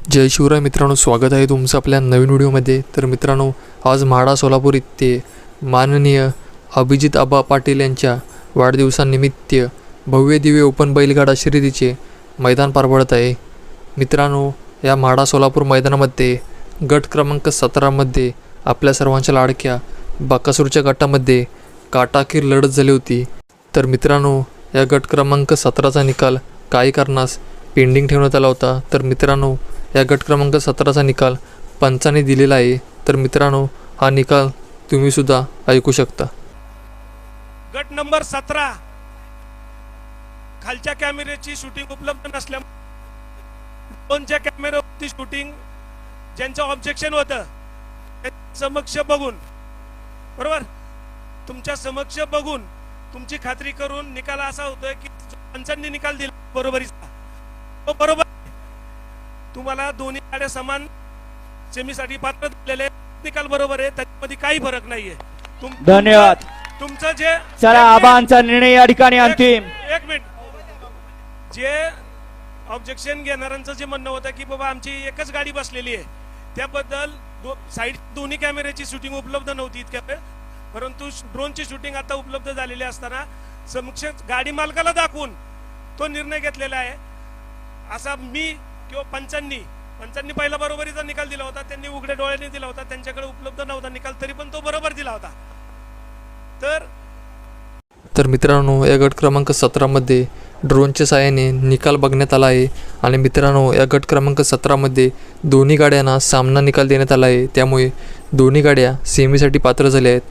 जय शिवराय मित्रांनो स्वागत आहे तुमचं आपल्या नवीन व्हिडिओमध्ये. तर मित्रांनो आज म्हाडा सोलापूर इथे माननीय अभिजित आबा पाटील यांच्या वाढदिवसानिमित्त भव्य दिव्य ओपन बैलगाडा शर्यतीचे मैदान पार पडत आहे. मित्रांनो या म्हाडा सोलापूर मैदानामध्ये गट क्रमांक सतरामध्ये आपल्या सर्वांच्या लाडक्या बाकासूरच्या गटामध्ये काटाकीर लढत झाली होती. तर मित्रांनो या गट क्रमांक सतराचा निकाल काही कारणास पेंडिंग ठेवण्यात आला होता. तर मित्रांनो या गट क्रमांक सतराचा निकाल पंचाने दिलेला आहे. तर मित्रांनो हा निकाल तुम्ही सुद्धा ऐकू शकता. गट नंबर सतरा. खालच्या कॅमेऱ्याची शूटिंग उपलब्ध नसल्यामुळे दोनच्या कॅमेऱ्यावरती शूटिंग ज्यांचं ऑब्जेक्शन होतं त्या समक्ष बघून. बरोबर? तुमच्या समक्ष बघून तुमची खात्री करून निकाल असा होतोय की पंचांनी निकाल दिला बरोबरीचा. तो बरोबर तुम्हाला दोन्ही गाड्या समान सेमीसाठी पात्र दिलेले. निकाल बरोबर आहे त्याच्यामध्ये काही फरक नाहीये. धन्यवाद. तुमचं- जे चला आबांचा निर्णय या ठिकाणी अंतिम. एक एक मिनिट. जे ऑब्जेक्शन घेणाऱ्यांचं जे म्हणणं होतं की बाबा आमची एकच गाडी बसलेली आहे त्याबद्दल दो, साईड दोन्ही कॅमेऱ्याची शूटिंग उपलब्ध नव्हती इतक्या वेळ. परंतु ड्रोनची शूटिंग आता उपलब्ध झालेली असताना समक्ष गाडी मालकाला दाखवून तो निर्णय घेतलेला आहे. असा मी किंवा पंचांनी पंचांनी पहिला बरोबरीचा निकाल दिला होता त्यांनी उघड्या डोळ्याने दिला होता त्यांच्याकडे उपलब्ध नव्हता निकाल तरी पण तो बरोबर दिला होता. तर तर मित्रांनो या गट क्रमांक सतरामध्ये ड्रोनच्या साहाय्याने निकाल बघण्यात आला आहे आणि मित्रांनो या गट क्रमांक सतरामध्ये दोन्ही गाड्यांना सामना निकाल देण्यात आला आहे. त्यामुळे दोन्ही गाड्या सेमीसाठी पात्र झाल्या आहेत.